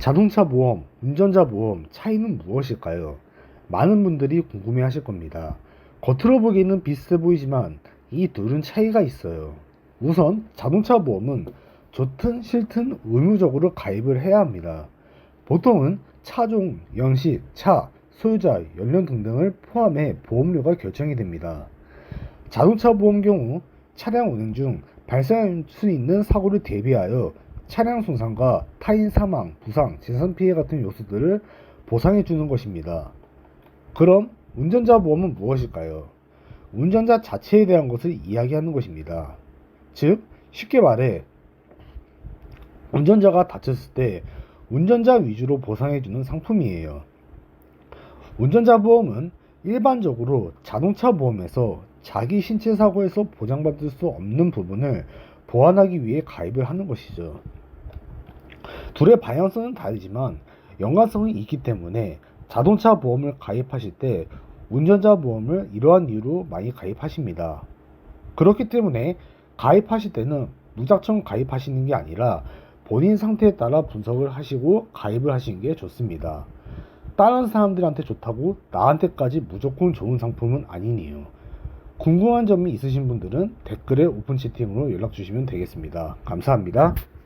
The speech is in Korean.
자동차 보험, 운전자 보험 차이는 무엇일까요? 많은 분들이 궁금해 하실 겁니다. 겉으로 보기에는 비슷해 보이지만 이 둘은 차이가 있어요. 우선 자동차 보험은 좋든 싫든 의무적으로 가입을 해야 합니다. 보통은 차종, 연식, 차, 소유자, 연령 등등을 포함해 보험료가 결정이 됩니다. 자동차 보험 경우 차량 운행 중 발생할 수 있는 사고를 대비하여 차량 손상과 타인 사망, 부상, 재산 피해 같은 요소들을 보상해 주는 것입니다. 그럼 운전자 보험은 무엇일까요? 운전자 자체에 대한 것을 이야기하는 것입니다. 즉, 쉽게 말해 운전자가 다쳤을 때 운전자 위주로 보상해 주는 상품이에요. 운전자 보험은 일반적으로 자동차 보험에서 자기 신체 사고에서 보장받을 수 없는 부분을 보완하기 위해 가입을 하는 것이죠. 둘의 방향성은 다르지만 연관성이 있기 때문에 자동차 보험을 가입하실 때 운전자 보험을 이러한 이유로 많이 가입하십니다. 그렇기 때문에 가입하실 때는 무작정 가입하시는 게 아니라 본인 상태에 따라 분석을 하시고 가입을 하시는 게 좋습니다. 다른 사람들한테 좋다고 나한테까지 무조건 좋은 상품은 아니니요. 궁금한 점이 있으신 분들은 댓글에 오픈 채팅으로 연락 주시면 되겠습니다. 감사합니다.